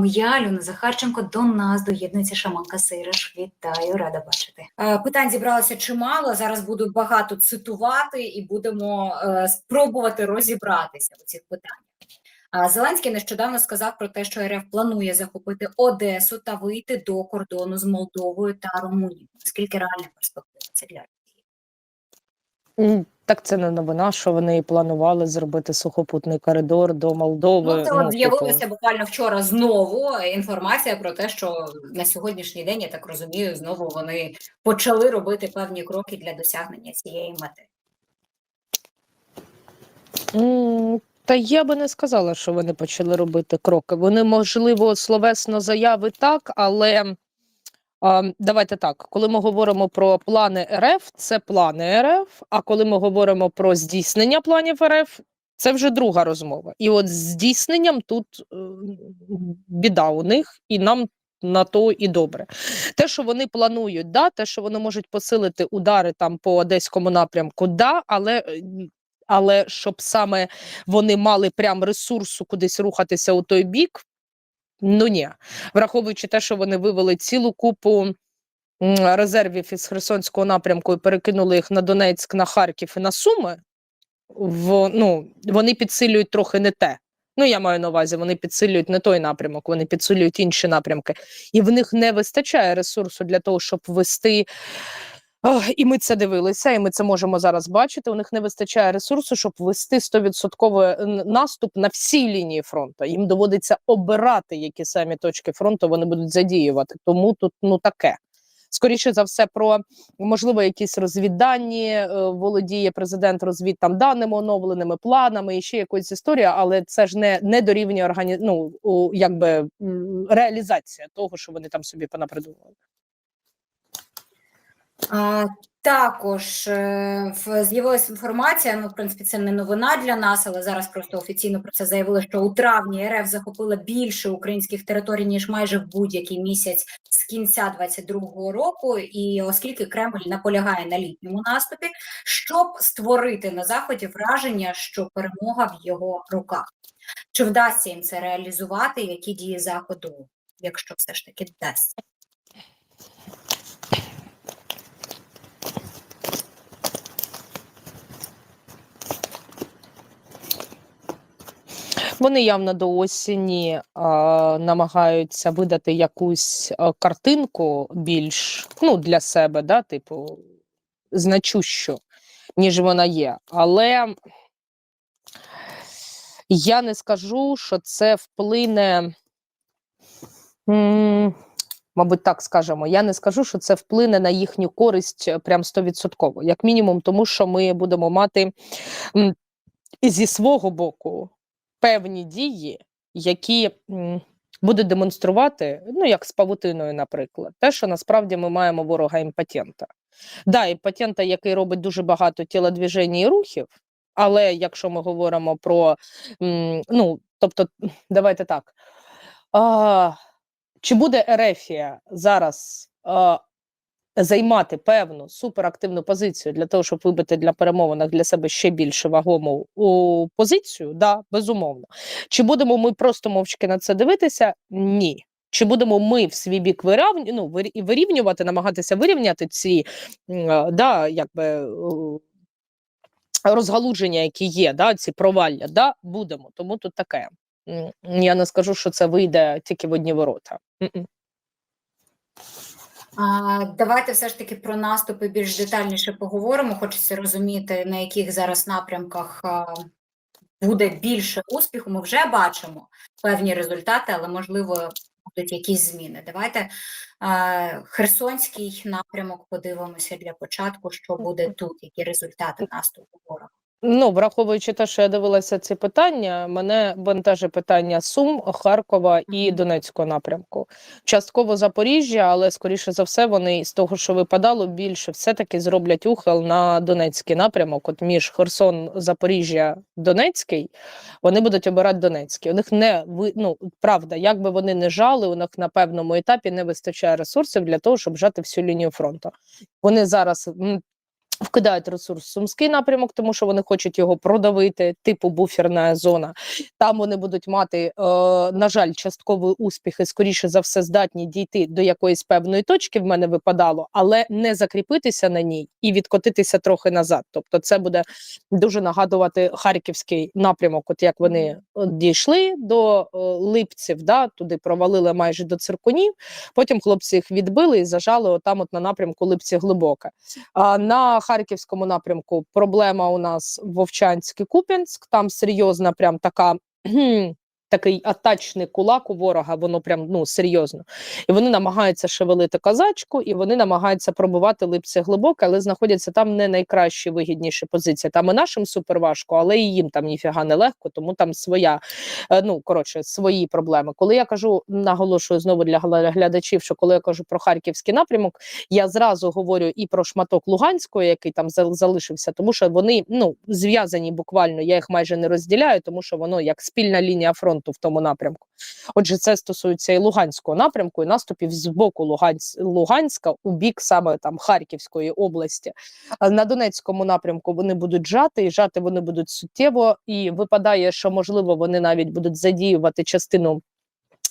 вами я, Альона Захарченко. До нас доєднується шаманка Сейраш. Вітаю, рада бачити. Е, Питань зібралося чимало. Зараз буду багато цитувати і будемо е, спробувати розібратися у цих питаннях. Зеленський нещодавно сказав про те, що РФ планує захопити Одесу та вийти до кордону з Молдовою та Румунією. Наскільки реальна перспектива це для Так це не новина, що вони планували зробити сухопутний коридор до Молдови. Ну, це ну, от типу, буквально вчора знову інформація про те, що на сьогоднішній день, я так розумію, знову вони почали робити певні кроки для досягнення цієї мети. м, Та я би не сказала, що вони почали робити кроки. Вони, можливо, словесно заяви так, але давайте так, коли ми говоримо про плани РФ, це плани РФ. А коли ми говоримо про здійснення планів РФ, це вже друга розмова. І от здійсненням тут е, біда у них, і нам на то і добре. Те, що вони планують, да, те, що вони можуть посилити удари там по одеському напрямку, да, але. е, Але щоб саме вони мали прям ресурсу кудись рухатися у той бік, ну ні. Враховуючи те, що вони вивели цілу купу резервів із Херсонського напрямку і перекинули їх на Донецьк, на Харків і на Суми, в, ну, вони підсилюють трохи не те. Ну, я маю на увазі, вони підсилюють не той напрямок, вони підсилюють інші напрямки. І в них не вистачає ресурсу для того, щоб вести. І ми це дивилися, і ми це можемо зараз бачити. У них не вистачає ресурсу, щоб вести 100% наступ на всій лінії фронту. Їм доводиться обирати, які самі точки фронту вони будуть задіювати. Тому тут ну таке. Скоріше за все, про можливо якісь розвіддані е, володіє президент розвід там даними оновленими планами і ще якоюсь історія, але це ж не, не дорівнює органі... ну, якби реалізація того, що вони там собі понапридумували. Також е, з'явилася інформація. Ну, в принципі, це не новина для нас, але зараз просто офіційно про це заявили, що у травні РФ захопила більше українських територій ніж майже в будь-який місяць з кінця 22-го року. І оскільки Кремль наполягає на літньому наступі, щоб створити на заході враження, що перемога в його руках. Чи вдасться їм це реалізувати? Які дії заходу, якщо все ж таки вдасться? Вони явно до осені а, намагаються видати якусь а, картинку більш ну, для себе, да, типу, значущу, ніж вона є. Але я не скажу, що це вплине. Мабуть, так скажемо. Я не скажу, що це вплине на їхню користь е, прям стовідсотково. Як мінімум, тому що ми будемо мати зі свого боку певні дії, які будуть демонструвати, ну як з павутиною, наприклад, те, що насправді ми маємо ворога імпотента. Да, імпотента, який робить дуже багато тілодвіжень і рухів, але якщо ми говоримо про ну, тобто, давайте так. А, чи буде Ерефія зараз а, займати певну суперактивну позицію для того, щоб вибити для перемовинах для себе ще більше вагому позицію? Да, безумовно. Чи будемо ми просто мовчки на це дивитися? Ні. Чи будемо ми в свій бік вирівню, ну, вирівнювати, намагатися вирівняти ці м, да, якби, е, розгалудження, які є, да, ці провалля? Да, будемо. Тому тут таке. Я не скажу, що це вийде тільки в одні ворота. Давайте все ж таки про наступи більш детальніше поговоримо. Хочеться розуміти, на яких зараз напрямках буде більше успіху. Ми вже бачимо певні результати, але можливо будуть якісь зміни. Давайте Херсонський напрямок подивимося для початку, що буде тут, які результати наступу ворога. Ну, враховуючи те, що я дивилася ці питання, мене бентежить питання Сум, Харкова і Донецького напрямку. Частково Запоріжжя, але скоріше за все, вони з того, що випадало, більше все-таки зроблять ухил на Донецький напрямок. От між Херсон, Запоріжжя, Донецький, вони будуть обирати Донецький. У них не ви- ну, правда, як би вони не жали, у них на певному етапі не вистачає ресурсів для того, щоб жати всю лінію фронту. Вони зараз Вкидають ресурс в сумський напрямок, тому що вони хочуть його продавити, типу буферна зона. Там вони будуть мати, е, на жаль, частковий успіх і скоріше за все здатні дійти до якоїсь певної точки. В мене випадало, але не закріпитися на ній і відкотитися трохи назад. Тобто, це буде дуже нагадувати харківський напрямок. От як вони дійшли до е, липців, да туди провалили майже до циркунів. Потім хлопці їх відбили і зажали отам, от на напрямку Липці глибоке. А на харківському напрямку проблема у нас Вовчанський Куп'янськ. Там серйозна, прям така. Такий атачний кулак у ворога, воно прям ну серйозно. І вони намагаються шевелити казачку, і вони намагаються пробувати липці глибоке, але знаходяться там не найкращі вигідніші позиції. Там і нашим супер важко, але і їм там ніфіга не легко, тому там своя, е, ну коротше, свої проблеми. Коли я кажу, наголошую знову для глядачів, що коли я кажу про харківський напрямок, я зразу говорю і про шматок Луганського, який там зал- залишився, тому що вони ну зв'язані буквально. Я їх майже не розділяю, тому що воно як спільна лінія фронту в тому напрямку. Отже, це стосується і Луганського напрямку, і наступів з боку Лугансь, Луганська у бік саме там Харківської області. На Донецькому напрямку вони будуть жати, і жати вони будуть суттєво. І випадає, що можливо вони навіть будуть задіювати частину.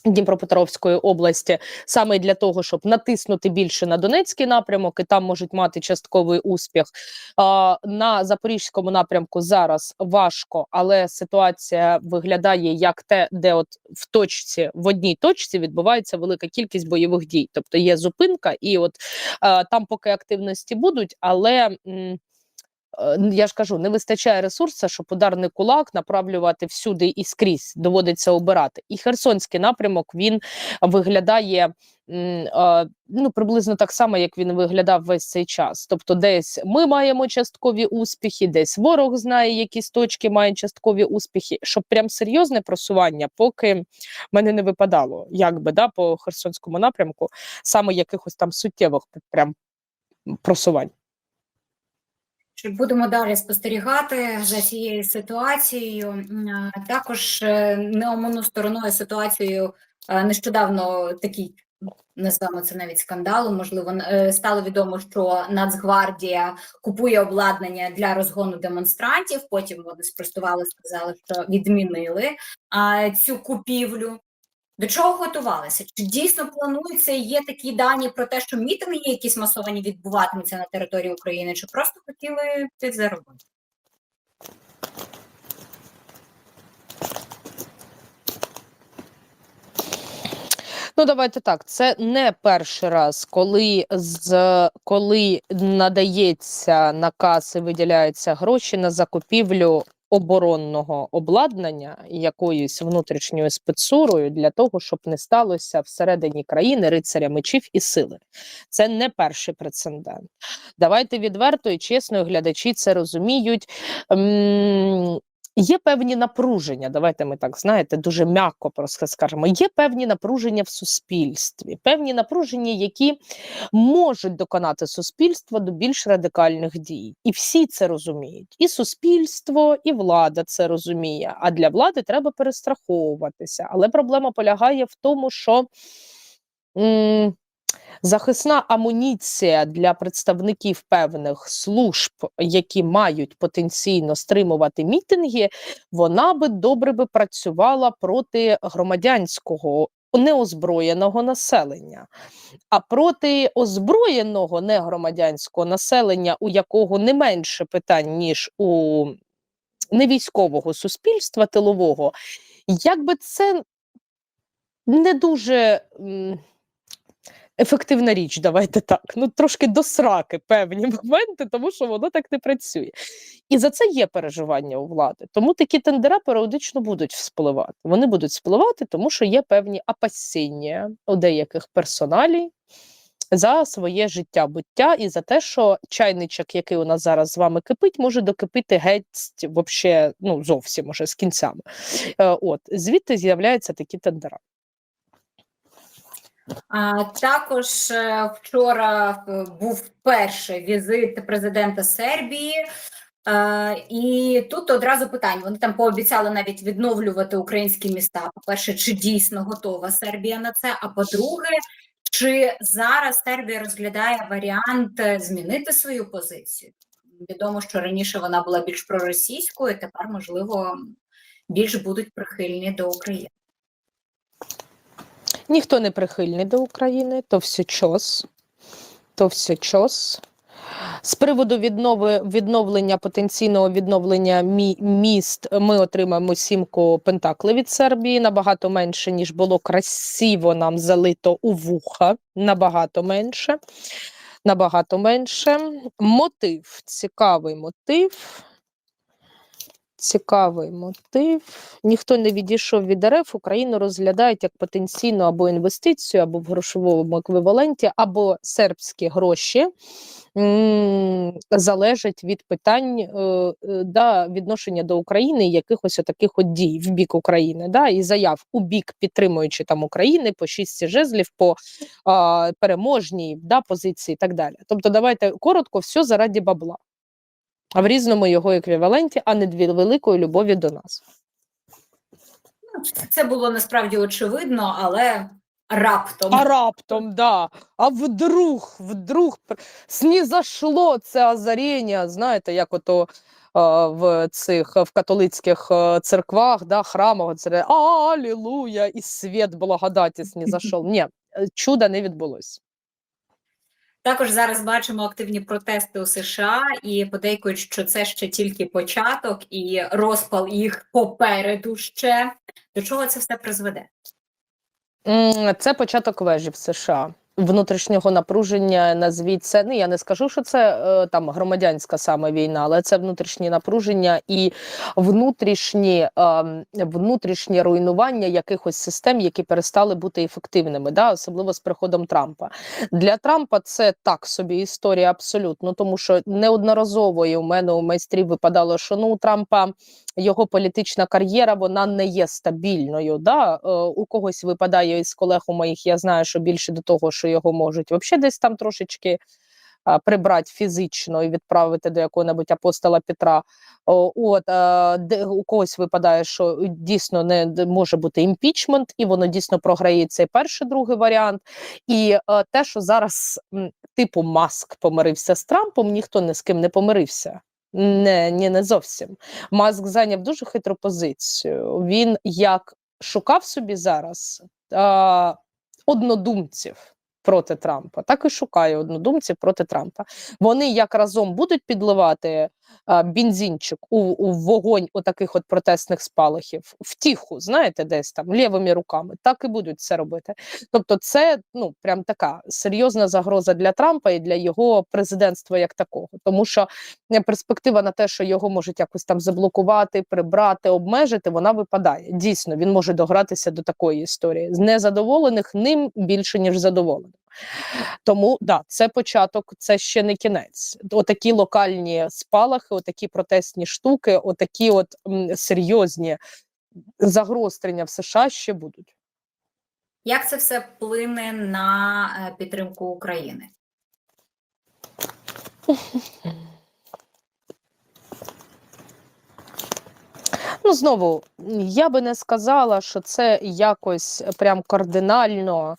Дніпропетровської області саме для того, щоб натиснути більше на Донецький напрямок, і там можуть мати частковий успіх. А, на запорізькому напрямку зараз важко, але ситуація виглядає як те, де от в точці в одній точці відбувається велика кількість бойових дій. Тобто є зупинка, і от а, там поки активності будуть, але. м, е, Я ж кажу, не вистачає ресурсу, щоб ударний кулак направлювати всюди і скрізь доводиться обирати. І Херсонський напрямок він виглядає е, ну приблизно так само, як він виглядав весь цей час. Тобто, десь ми маємо часткові успіхи, десь ворог знає, якісь точки мають часткові успіхи. Щоб прям серйозне просування, поки мене не випадало, якби да, по Херсонському напрямку, саме якихось там суттєвих прям просувань. Будемо далі спостерігати за цією ситуацією. Також е, не омину стороною ситуацією е, нещодавно такий. Назвемо це навіть скандалом. Можливо, е, стало відомо, що Нацгвардія купує обладнання для розгону демонстрантів. Потім вони спростували, сказали, що відмінили цю купівлю. До чого готувалися? Чи дійсно планується є такі дані про те, що мітинги якісь масовані відбуватимуться на території України, чи просто хотіли підзаробити? Ну, давайте так. Це не перший раз, коли з коли надається наказ і виділяються гроші на закупівлю оборонного обладнання якоюсь внутрішньою спецурою для того, щоб не сталося всередині країни рицаря мечів і сили. Це не перший прецедент. Давайте відверто і чесно, глядачі це розуміють. Є певні напруження, давайте ми так знаєте, дуже м'яко просто скажемо. Є певні напруження в суспільстві, певні напруження, які можуть доконати суспільство до більш радикальних дій. І всі це розуміють. І суспільство, і влада це розуміє. А для влади треба перестраховуватися. Але проблема полягає в тому, що. Захисна амуніція для представників певних служб, які мають потенційно стримувати мітинги, вона би добре би працювала проти громадянського неозброєного населення. А проти озброєного негромадянського населення, у якого не менше питань, ніж у невійськового суспільства тилового, якби це не дуже. Ефективна річ, давайте так. Ну трошки до сраки певні моменти, тому що воно так не працює. І за це є переживання у влади. Тому такі тендера періодично будуть вспливати. Вони будуть вспливати, тому що є певні опасіння у деяких персоналій. За своє життя буття і за те, що чайничок, який у нас зараз з вами кипить, може докипити геть вообще, ну зовсім уже з кінцями. Е, от звідти з'являються такі тендера. А також е, вчора е, був перший візит президента Сербії. Е, І тут одразу питання. Вони там пообіцяли навіть відновлювати українські міста. По-перше, чи дійсно готова Сербія на це? А по-друге, чи зараз Сербія розглядає варіант змінити свою позицію? Відомо, що раніше вона була більш проросійською, тепер, можливо, більш будуть прихильні до України. Ніхто не прихильний до України, то все час. То все час. З приводу віднови, відновлення потенційного відновлення мі, міст ми отримаємо сімку пентаклів від Сербії набагато менше, ніж було красиво нам залито у вуха. Набагато менше. Набагато менше. Мотив. Цікавий мотив. Цікавий мотив. Ніхто не відійшов від РФ. Україну розглядають як потенційну або інвестицію, або в грошовому еквіваленті, або сербські гроші залежать від питань е, е, да, відношення до України якихось таких от дій в бік України, да, і заяв у бік підтримуючи там України по шісті жезлів, по а, переможній да, позиції і так далі. Тобто, давайте коротко, все заради бабла. А в різному його еквіваленті, а не дві великої любові до нас. Це було насправді очевидно, але раптом. А раптом, да. А вдруг, вдруг снізошло це озаріння, знаєте, як ото в цих в католицьких е, церквах, да, храмах, це Алілуя, і світ благодаті снізошов. Ні, е, чуда не відбулось. Також зараз бачимо активні протести у США і подейкують, що це ще тільки початок і розпал їх попереду ще. До чого це все призведе? Це початок вежі в США. Внутрішнього напруження назвіть це. Ну я не скажу, що це е, там громадянська саме війна, але це внутрішні напруження і внутрішні, е, внутрішнє руйнування якихось систем, які перестали бути ефективними, да, особливо з приходом Трампа. Для Трампа це так собі історія абсолютно, тому що неодноразово і у мене у майстрів випадало, що ну у Трампа його політична кар'єра вона не є стабільною. Да? Е, у когось випадає із колег у моїх, я знаю, що більше до того, що його можуть взагалі десь там трошечки прибрати фізично і відправити до якого-небудь апостола Петра. От, е, де, у когось випадає, що дійсно не може бути імпічмент, і воно дійсно програє цей перший, другий варіант. І е, те, що зараз типу Маск помирився з Трампом, ніхто ні з ким не помирився. Не, ні, не зовсім. Маск зайняв дуже хитру позицію. Він як шукав собі зараз а, однодумців проти Трампа, так і шукає однодумців проти Трампа. Вони як разом будуть підливати бензинчик у, у вогонь у таких от протестних спалахів, втіху, знаєте, десь там лівими руками, так і будуть це робити. Тобто, це ну прям така серйозна загроза для Трампа і для його президентства як такого, тому що е, перспектива на те, що його можуть якось там заблокувати, прибрати, обмежити, вона випадає. Дійсно, він може догратися до такої історії. З незадоволених ним більше ніж задоволених. Тому да, це початок, це ще не кінець. Отакі локальні спалахи, отакі протестні штуки, отакі от м, серйозні загострення в США ще будуть. Як це все вплине на е, підтримку України? Ну, знову, я би не сказала, що це якось прям кардинально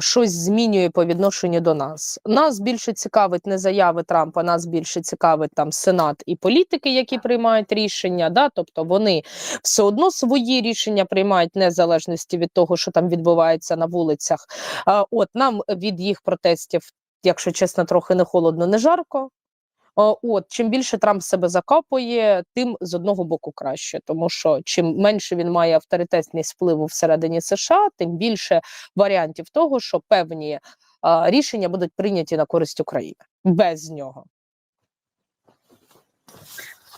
щось змінює по відношенню до нас. Нас більше цікавить не заяви Трампа, нас більше цікавить там Сенат і політики, які приймають рішення. Да? Тобто вони все одно свої рішення приймають незалежності від того, що там відбувається на вулицях. От нам від їх протестів, якщо чесно, трохи не холодно, не жарко. О, От чим більше Трамп себе закапує, тим з одного боку краще, тому що чим менше він має авторитетність впливу всередині США, тим більше варіантів того, що певні а, рішення будуть прийняті на користь України без нього.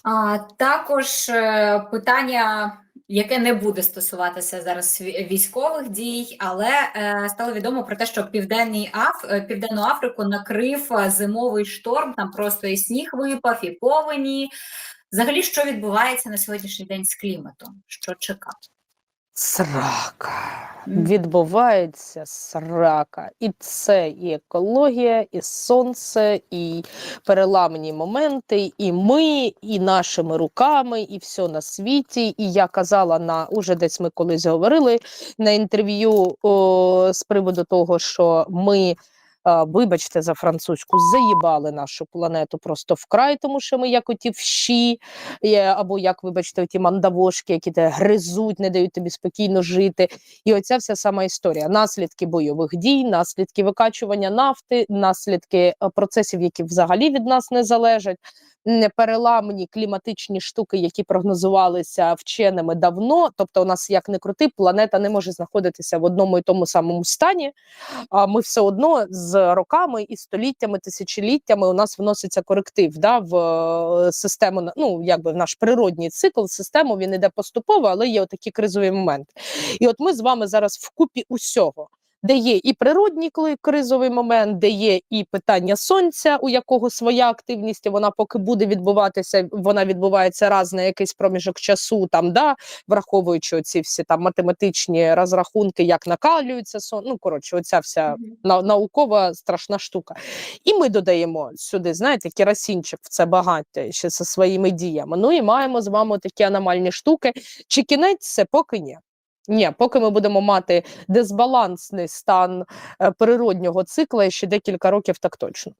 А, також е, питання, яке не буде стосуватися зараз ві- військових дій, але е, стало відомо про те, що Південний Аф... е, Південну Африку накрив е, зимовий шторм, там просто і сніг випав, і повені. Взагалі, що відбувається на сьогоднішній день з кліматом? Що чекати? Срака. Відбувається срака. І це і екологія, і сонце, і переламні моменти, і ми, і нашими руками, і все на світі. І я казала на уже десь ми колись говорили на інтерв'ю з приводу того, що ми. Вибачте за французьку, заїбали нашу планету просто вкрай, тому що ми як оті вщі, або як, вибачте, ті мандавошки, які те гризуть, не дають тобі спокійно жити. І оця вся сама історія. Наслідки бойових дій, наслідки викачування нафти, наслідки е, процесів, які взагалі від нас не залежать. М, Переламні кліматичні штуки, які прогнозувалися вченими давно. Тобто, у нас як не крути, планета не може знаходитися в одному і тому самому стані. А ми все одно з роками і століттями, тисячоліттями у нас вноситься коректив да, в е, систему, ну якби в наш природній цикл, систему він іде поступово, але є отакі кризові моменти. І от ми з вами зараз вкупі усього. Де є і природній кризовий момент, де є і питання сонця, у якого своя активність, і вона поки буде відбуватися, вона відбувається раз на якийсь проміжок часу, там да, враховуючи ці всі там математичні розрахунки, як накалюється сон. Ну коротше, оця вся на, наукова страшна штука. І ми додаємо сюди, знаєте, керосинчик в це багаття ще зі своїми діями. Ну і маємо з вами такі аномальні штуки. Чи кінець це поки ні. Ні, поки ми будемо мати дисбалансний стан е, природнього цикла ще декілька років, так точно.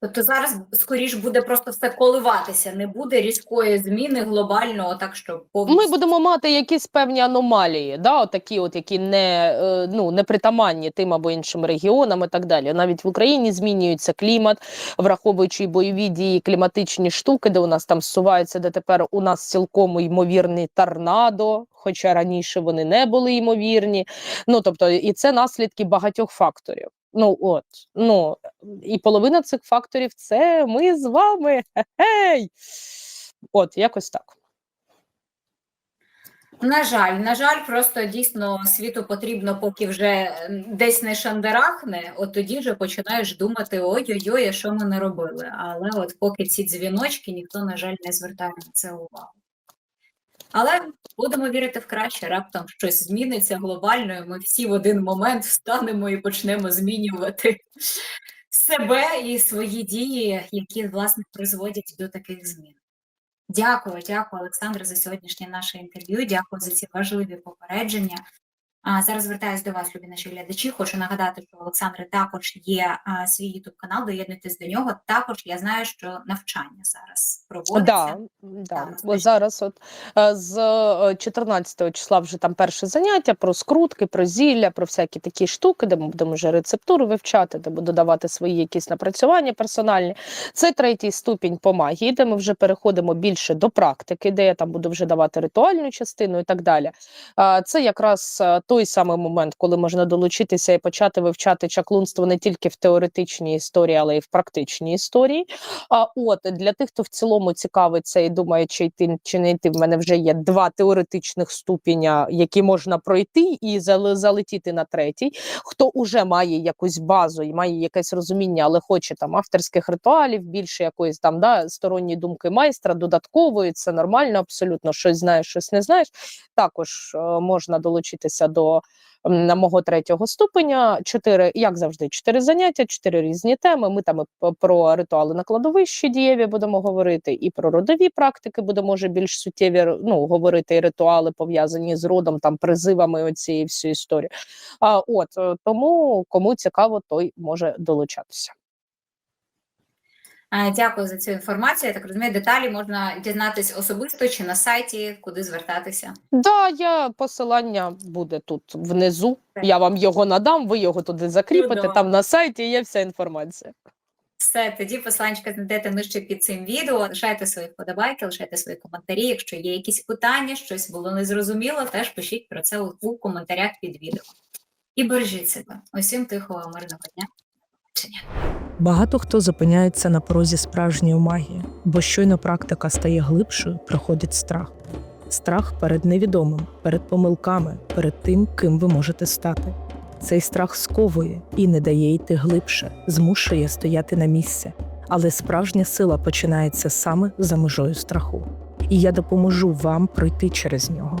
Тобто зараз скоріш буде просто все коливатися, не буде різкої зміни глобального, так що повністю. Ми будемо мати якісь певні аномалії, да, такі, от які не, е, ну, не притаманні тим або іншим регіонам і так далі. Навіть в Україні змінюється клімат, враховуючи бойові дії, кліматичні штуки, де у нас там зсуваються, де тепер у нас цілком ймовірний торнадо, хоча раніше вони не були ймовірні. Ну тобто, і це наслідки багатьох факторів. Ну от, ну і половина цих факторів це ми з вами. Хе-хей! От, якось так. На жаль, на жаль, просто дійсно світу потрібно, поки вже десь не шандарахне, от тоді вже починаєш думати: ой-ой-ой, а що ми не робили. Але от поки ці дзвіночки, ніхто, на жаль, не звертає на це увагу. Але будемо вірити в краще, раптом щось зміниться глобально, і ми всі в один момент встанемо і почнемо змінювати себе і свої дії, які власне призводять до таких змін. Дякую, дякую, Олександр, за сьогоднішнє наше інтерв'ю. Дякую за ці важливі попередження. А зараз звертаюся до вас, любі наші глядачі. Хочу нагадати, що у Олександра також є а, свій ютуб канал. Доєднуйтесь до нього. Також я знаю, що навчання зараз проводиться. Да, да. Зараз, от е, з е, 14 числа, вже там перше заняття про скрутки, про зілля, про всякі такі штуки, де ми будемо вже рецептуру вивчати, де буду давати свої якісь напрацювання персональні. Це третій ступінь по магії, де ми вже переходимо більше до практики, де я там буду вже давати ритуальну частину і так далі. А, Це якраз е, той самий момент, коли можна долучитися і почати вивчати чаклунство не тільки в теоретичній історії, але й в практичній історії. А от для тих, хто в цілому цікавиться і думає, чи йти чи не йти, в мене вже є два теоретичних ступеня, які можна пройти і залетіти на третій. Хто уже має якусь базу і має якесь розуміння, але хоче там авторських ритуалів, більше якоїсь там да сторонньої думки майстра, додаткової, це нормально, абсолютно щось знаєш, щось не знаєш. Також е, можна долучитися до на мого третього ступеня. Чотири, як завжди, чотири заняття, чотири різні теми. Ми там і про ритуали на кладовищі дієві будемо говорити, і про родові практики будемо вже більш суттєві ну, говорити, і ритуали пов'язані з родом, там призивами оцієї всієї історії. А от е, тому кому цікаво, той може долучатися. Е, Дякую за цю інформацію. Я так розумію, деталі можна дізнатись особисто чи на сайті, куди звертатися. Да, я посилання буде тут внизу. Так. Я вам його надам, ви його туди закріпите. Чудово. Там на сайті є вся інформація. Все, тоді посланчика знайдете нижче під цим відео. Лишайте свої вподобайки, лишайте свої коментарі. Якщо є якісь питання, щось було незрозуміло, теж пишіть про це у коментарях під відео. І бережіть себе. Усім тихого, мирного дня. Побачення. Багато хто зупиняється на порозі справжньої магії, бо щойно практика стає глибшою, приходить страх. Страх перед невідомим, перед помилками, перед тим, ким ви можете стати. Цей страх сковує і не дає йти глибше, змушує стояти на місці. Але справжня сила починається саме за межою страху. І я допоможу вам пройти через нього.